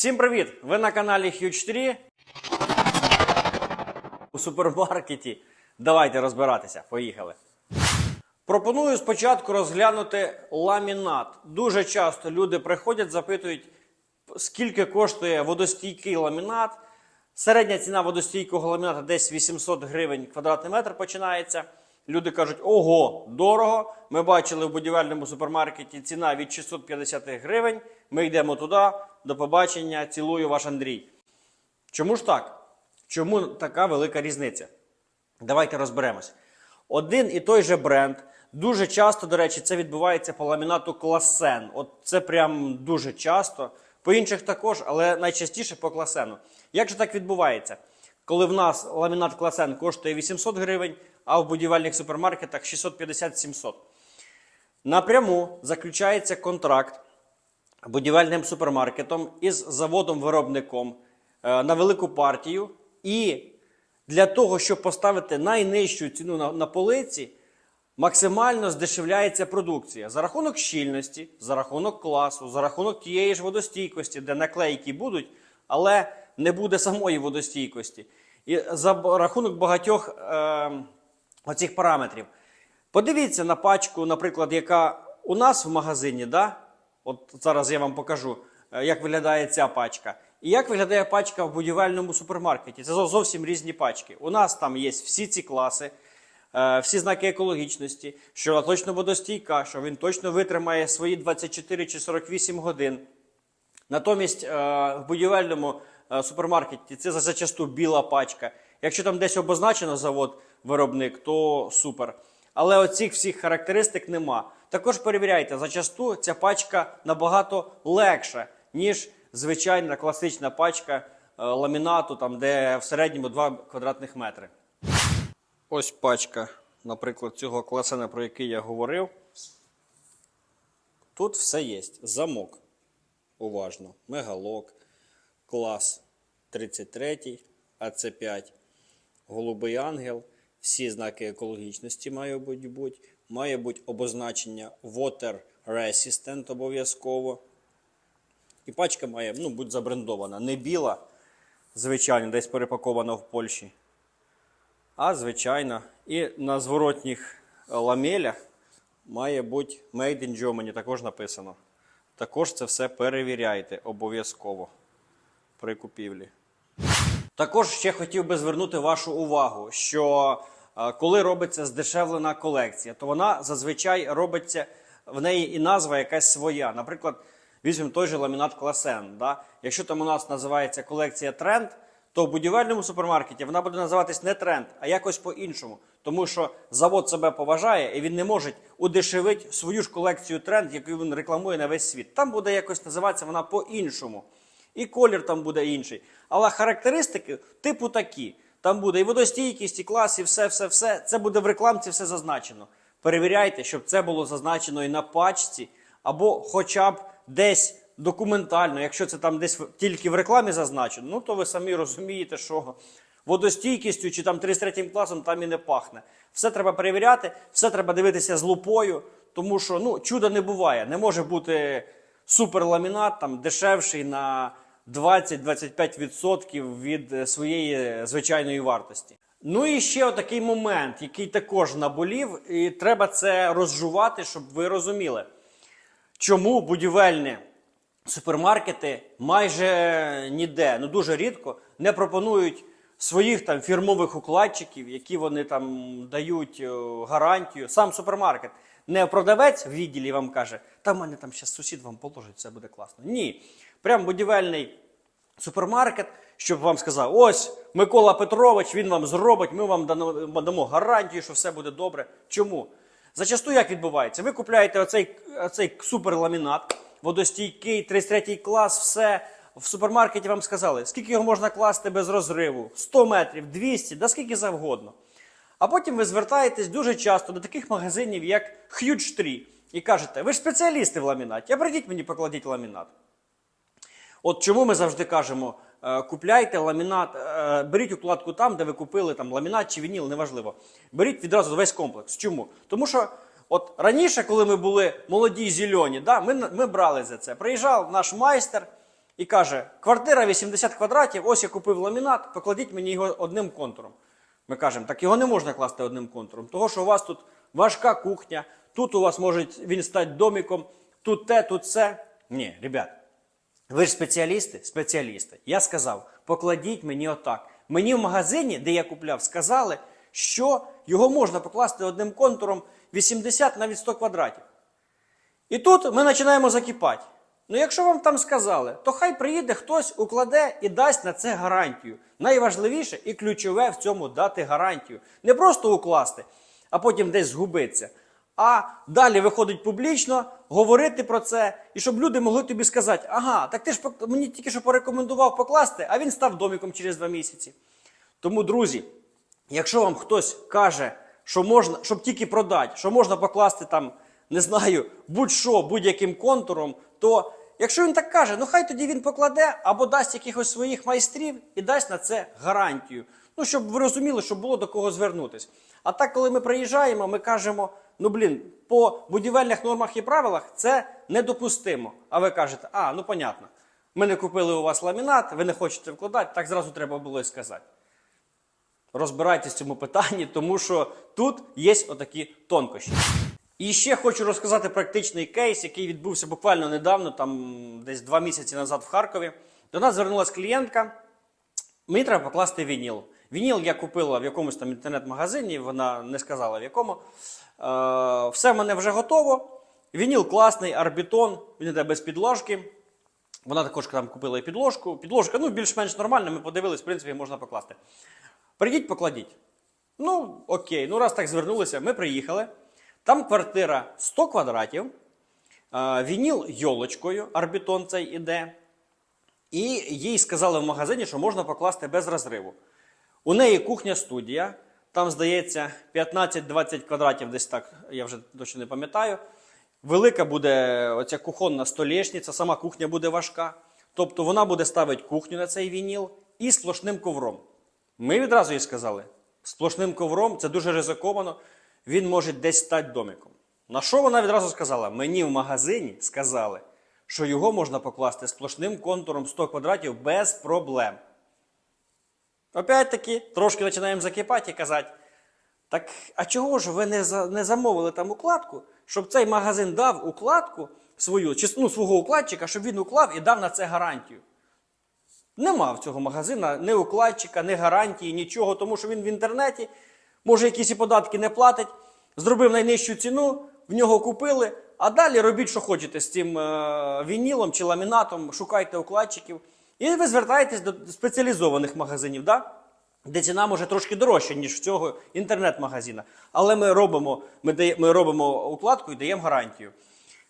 Всім привіт! Ви на каналі Huge 3 у супермаркеті. Давайте розбиратися. Поїхали. Пропоную спочатку розглянути ламінат. Дуже часто люди приходять, запитують, скільки коштує водостійкий ламінат. Середня ціна водостійкого ламіната десь 800 гривень квадратний метр починається. Люди кажуть, ого, дорого. Ми бачили в будівельному супермаркеті ціна від 650 гривень. Ми йдемо туди. До побачення. Цілую ваш Андрій. Чому ж так? Чому така велика різниця? Давайте розберемось. Один і той же бренд. Дуже часто, до речі, це відбувається по ламінату класен. От це прям дуже часто. По інших також, але найчастіше по класену. Як же так відбувається? Коли в нас ламінат класен коштує 800 гривень, а в будівельних супермаркетах 650-700. Напряму заключається контракт будівельним супермаркетом із заводом-виробником е, на велику партію. І для того, щоб поставити найнижчу ціну на, на полиці, максимально здешевляється продукція за рахунок щільності, за рахунок класу, за рахунок тієї ж водостійкості, де наклейки будуть, але не буде самої водостійкості. І за рахунок багатьох е, оцих параметрів. Подивіться на пачку, наприклад, яка у нас в магазині, да? От зараз я вам покажу, е, як виглядає ця пачка. І як виглядає пачка в будівельному супермаркеті. Це зовсім різні пачки. У нас там є всі ці класи, е, всі знаки екологічності, що вона точно водостійка, що він точно витримає свої 24 чи 48 годин. Натомість е, в будівельному супермаркеті це зачасту біла пачка. Якщо там десь обозначено завод виробник, то супер. Але оцих всіх характеристик нема. Також перевіряйте, зачасту ця пачка набагато легша, ніж звичайна класична пачка е, ламінату, там, де в середньому 2 квадратних метри. Ось пачка, наприклад, цього класена, про який я говорив. Тут все є. Замок уважно. Мегалок, клас 33, АЦ5, голубий ангел, всі знаки екологічності бути, бути. Має бути обозначення Water Resistant обов'язково. І пачка має ну, бути забрендована. Не біла, звичайно, десь перепакована в Польщі. А звичайно, і на зворотніх е, ламелях має бути Made in Germany, також написано. Також це все перевіряйте обов'язково при купівлі. Також ще хотів би звернути вашу увагу, що коли робиться здешевлена колекція, то вона зазвичай робиться в неї і назва якась своя. Наприклад, візьмемо той же ламінат класен. Да? Якщо там у нас називається колекція тренд, то в будівельному супермаркеті вона буде називатись не тренд, а якось по-іншому. Тому що завод себе поважає і він не може удешевити свою ж колекцію тренд, яку він рекламує на весь світ. Там буде якось називатися вона по-іншому. І колір там буде інший. Але характеристики типу такі. Там буде і водостійкість, і клас, і все, все, все. Це буде в рекламці все зазначено. Перевіряйте, щоб це було зазначено і на пачці, або хоча б десь документально. Якщо це там десь тільки в рекламі зазначено, ну то ви самі розумієте, що водостійкістю чи там 33 класом там і не пахне. Все треба перевіряти, все треба дивитися з лупою, тому що ну, чуда не буває. Не може бути суперламінат там дешевший на 20-25% від е, своєї звичайної вартості. Ну і ще отакий момент, який також наболів, і треба це розжувати, щоб ви розуміли, чому будівельні супермаркети майже ніде, ну дуже рідко, не пропонують своїх там фірмових укладчиків, які вони там дають е, гарантію. Сам супермаркет. Не продавець в відділі вам каже, та в мене там ще сусід вам положить, все буде класно. Ні. Прям будівельний супермаркет, щоб вам сказав: ось Микола Петрович, він вам зробить, ми вам дамо гарантію, що все буде добре. Чому? Зачасту як відбувається? Ви купляєте оцей, оцей суперламінат, водостійкий, 33 клас, все. В супермаркеті вам сказали, скільки його можна класти без розриву? 100 метрів, 200, да скільки завгодно. А потім ви звертаєтесь дуже часто до таких магазинів, як Huge 3, і кажете, ви ж спеціалісти в ламінаті, а прийдіть мені покладіть ламінат. От чому ми завжди кажемо, е, купляйте ламінат, е, беріть укладку там, де ви купили там, ламінат чи вініл, неважливо. Беріть відразу весь комплекс. Чому? Тому що от раніше, коли ми були молоді, і зелені, да, ми, ми брали за це. Приїжджав наш майстер і каже: квартира 80 квадратів, ось я купив ламінат, покладіть мені його одним контуром. Ми кажемо, так його не можна класти одним контуром, того що у вас тут важка кухня, тут у вас може він стати домиком, тут те, тут це. Ні, ребят, ви ж спеціалісти? Спеціалісти. Я сказав, покладіть мені отак. Мені в магазині, де я купляв, сказали, що його можна покласти одним контуром 80 навіть 100 квадратів. І тут ми починаємо закипати. Ну, якщо вам там сказали, то хай приїде хтось, укладе і дасть на це гарантію. Найважливіше і ключове в цьому дати гарантію. Не просто укласти, а потім десь згубиться. А далі виходить публічно, говорити про це, і щоб люди могли тобі сказати, ага, так ти ж мені тільки що порекомендував покласти, а він став домиком через два місяці. Тому, друзі, якщо вам хтось каже, що можна, щоб тільки продати, що можна покласти там, не знаю, будь-що, будь-яким контуром, то якщо він так каже, ну хай тоді він покладе або дасть якихось своїх майстрів і дасть на це гарантію. Ну, щоб ви розуміли, щоб було до кого звернутися. А так, коли ми приїжджаємо, ми кажемо: ну блін, по будівельних нормах і правилах це недопустимо. А ви кажете, а, ну понятно, ми не купили у вас ламінат, ви не хочете вкладати, так зразу треба було і сказати розбирайтесь в цьому питанні, тому що тут є отакі тонкощі. І ще хочу розказати практичний кейс, який відбувся буквально недавно, там десь два місяці назад в Харкові. До нас звернулася клієнтка. Мені треба покласти вініл. Вініл я купила в якомусь там інтернет-магазині, вона не сказала в якому. Е, все в мене вже готово. Вініл класний, арбітон, він йде без підложки. Вона також там купила і підложку. Підложка ну, більш-менш нормальна, ми подивились, в принципі, можна покласти. Прийдіть, покладіть. Ну, окей, ну раз так звернулися, ми приїхали. Там квартира 100 квадратів, е, вініл йолочкою, арбітон цей іде. І їй сказали в магазині, що можна покласти без розриву. У неї кухня-студія, там, здається, 15-20 квадратів, десь так, я вже точно не пам'ятаю. Велика буде оця кухонна столешниця, сама кухня буде важка. Тобто вона буде ставити кухню на цей вініл і сплошним ковром. Ми відразу їй сказали: сплошним ковром це дуже ризиковано, він може десь стати домиком. На що вона відразу сказала? Мені в магазині сказали, що його можна покласти сплошним контуром 100 квадратів без проблем. Опять-таки, трошки починаємо закипати і казати, так а чого ж ви не, за, не замовили там укладку, щоб цей магазин дав укладку свою, чи ну, свого укладчика, щоб він уклав і дав на це гарантію? Нема в цього магазина ні укладчика, ні гарантії, нічого, тому що він в інтернеті, може, якісь і податки не платить, зробив найнижчу ціну, в нього купили, а далі робіть, що хочете з цим е, вінілом чи ламінатом, шукайте укладчиків. І ви звертаєтесь до спеціалізованих магазинів, да? де ціна може трошки дорожча, ніж в цього інтернет-магазина. Але ми робимо, ми, дає, ми робимо укладку і даємо гарантію.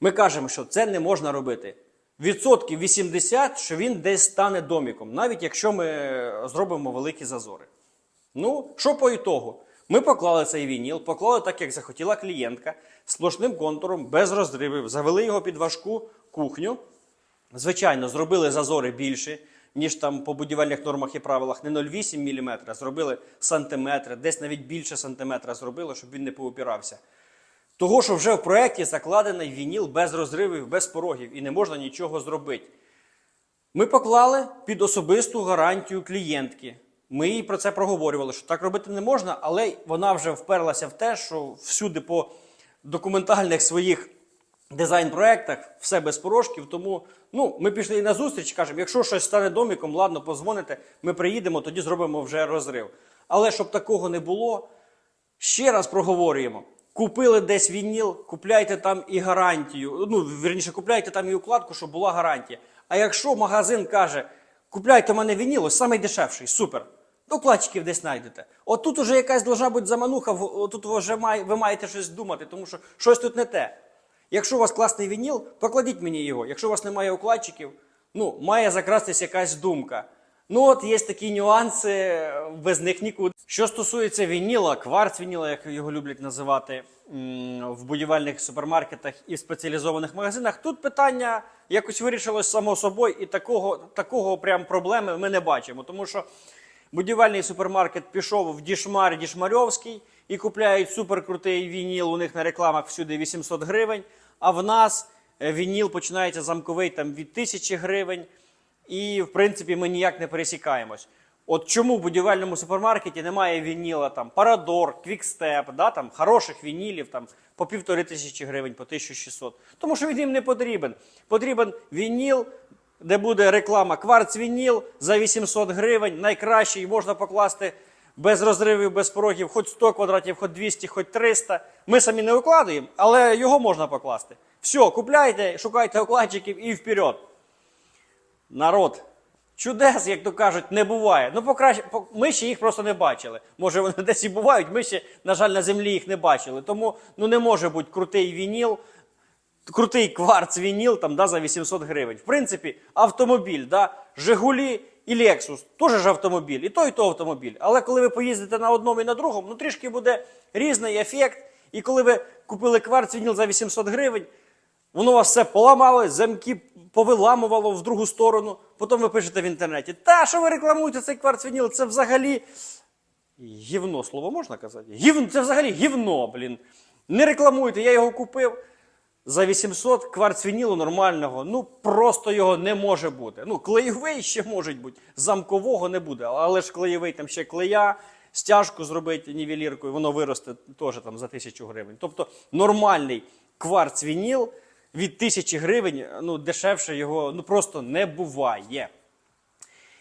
Ми кажемо, що це не можна робити. Відсотків 80, що він десь стане доміком, навіть якщо ми зробимо великі зазори. Ну, що по ітогу? Ми поклали цей вініл, поклали так, як захотіла клієнтка, сплошним контуром, без розривів, завели його під важку кухню. Звичайно, зробили зазори більші, ніж там по будівельних нормах і правилах, не 0,8 мм, а зробили сантиметри, десь навіть більше сантиметра зробили, щоб він не поупирався. Того, що вже в проєкті закладений вініл без розривів, без порогів, і не можна нічого зробити. Ми поклали під особисту гарантію клієнтки. Ми їй про це проговорювали, що так робити не можна, але вона вже вперлася в те, що всюди по документальних своїх дизайн-проектах все без порошків. Тому ну, ми пішли на зустріч, кажемо, якщо щось стане доміком, ладно, позвоните, ми приїдемо, тоді зробимо вже розрив. Але щоб такого не було, ще раз проговорюємо. Купили десь вініл, купляйте там і гарантію. Ну, вірніше, купляйте там і укладку, щоб була гарантія. А якщо магазин каже, купляйте в мене вініл, ось самий дешевший, супер. Укладчиків десь знайдете. От тут уже якась должна бути замануха, тут вже ви маєте щось думати, тому що щось тут не те. Якщо у вас класний вініл, покладіть мені його. Якщо у вас немає укладчиків, ну, має закрастись якась думка. Ну, от є такі нюанси, без них нікуди. Що стосується вініла, кварц вініла, як його люблять називати в будівельних супермаркетах і в спеціалізованих магазинах, тут питання якось вирішилось само собою, і такого, такого прям проблеми ми не бачимо. Тому що будівельний супермаркет пішов в Дішмар Дішмарьовський і купляють суперкрутий вініл. У них на рекламах всюди 800 гривень. А в нас е, вініл починається замковий там від 1000 гривень. і, в принципі, ми ніяк не пересікаємось. От чому в будівельному супермаркеті немає вініла, там, Парадор, Квікстеп, да, там, хороших вінілів там, по півтори тисячі гривень, по 1600. Тому що він їм не потрібен. Потрібен вініл, де буде реклама кварц-вініл за 800 гривень, найкращий, можна покласти без розривів, без порогів, хоч 100 квадратів, хоч 200, хоч 300. Ми самі не викладуємо, але його можна покласти. Все, купляйте, шукайте окладчиків і вперед. Народ, чудес, як то кажуть, не буває. Ну, покраще, ми ще їх просто не бачили. Може, вони десь і бувають, ми ще, на жаль, на землі їх не бачили. Тому ну, не може бути крутий вініл, крутий кварц вініл там, да, за 800 гривень. В принципі, автомобіль, да, Жигулі і Lexus, теж ж автомобіль, і то, і то автомобіль. Але коли ви поїздите на одному і на другому, ну трішки буде різний ефект. І коли ви купили кварц вініл за 800 гривень, Воно у вас все поламало, замки повиламувало в другу сторону. Потім ви пишете в інтернеті. Та, що ви рекламуєте цей кварцвініл? Це взагалі. Гівно слово можна казати? Гівно, це взагалі гівно, блін. Не рекламуйте, я його купив за 800 кварцвінілу нормального. Ну просто його не може бути. Ну, клеєвий ще може бути, замкового не буде. Але ж клеєвий там ще клея, стяжку зробити нівеліркою, воно виросте теж там за тисячу гривень. Тобто нормальний кварцвініл від тисячі гривень, ну дешевше його ну просто не буває.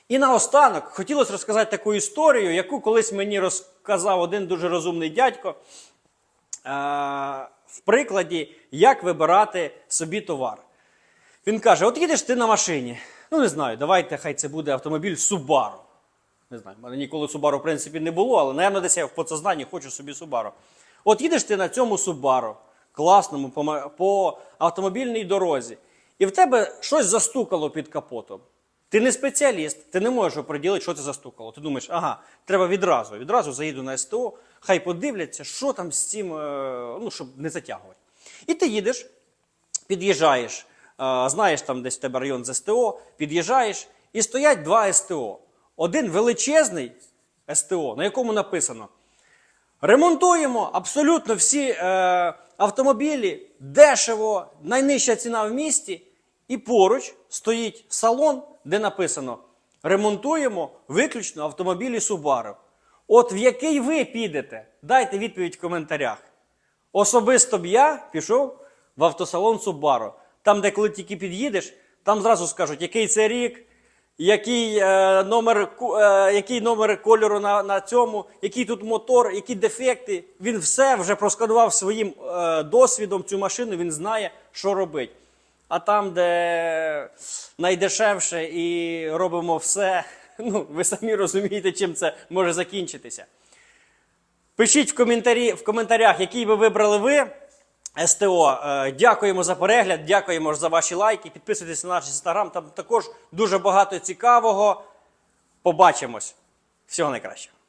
І наостанок хотілося розказати таку історію, яку колись мені розказав один дуже розумний дядько. В прикладі, як вибирати собі товар. Він каже: от їдеш ти на машині. Ну, не знаю, давайте, хай це буде автомобіль Subaru. Не знаю, в мене ніколи Subaru, в принципі, не було, але, напевно, десь я в подсознанні хочу собі Subaru. От їдеш ти на цьому Subaru, класному, по автомобільній дорозі, і в тебе щось застукало під капотом. Ти не спеціаліст, ти не можеш оприділити, що це застукало. Ти думаєш, ага, треба відразу. Відразу заїду на СТО, хай подивляться, що там з цим, е, ну, щоб не затягувати. І ти їдеш, під'їжджаєш, е, знаєш, там десь в тебе район з СТО, під'їжджаєш, і стоять два СТО. Один величезний СТО, на якому написано: ремонтуємо абсолютно всі е, автомобілі, дешево, найнижча ціна в місті. І поруч стоїть салон, де написано: ремонтуємо виключно автомобілі Subaru. От в який ви підете? Дайте відповідь в коментарях. Особисто б я пішов в автосалон Subaru. Там, де коли тільки під'їдеш, там зразу скажуть, який це рік, який, е, номер, е, який номер кольору на, на цьому, який тут мотор, які дефекти. Він все вже просканував своїм е, досвідом цю машину, він знає, що робить. А там, де найдешевше і робимо все, ну, ви самі розумієте, чим це може закінчитися. Пишіть в, коментарі, в коментарях, який би вибрали ви СТО. Е, Дякуємо за перегляд, дякуємо за ваші лайки. Підписуйтесь на наш інстаграм, там також дуже багато цікавого. Побачимось. Всього найкращого.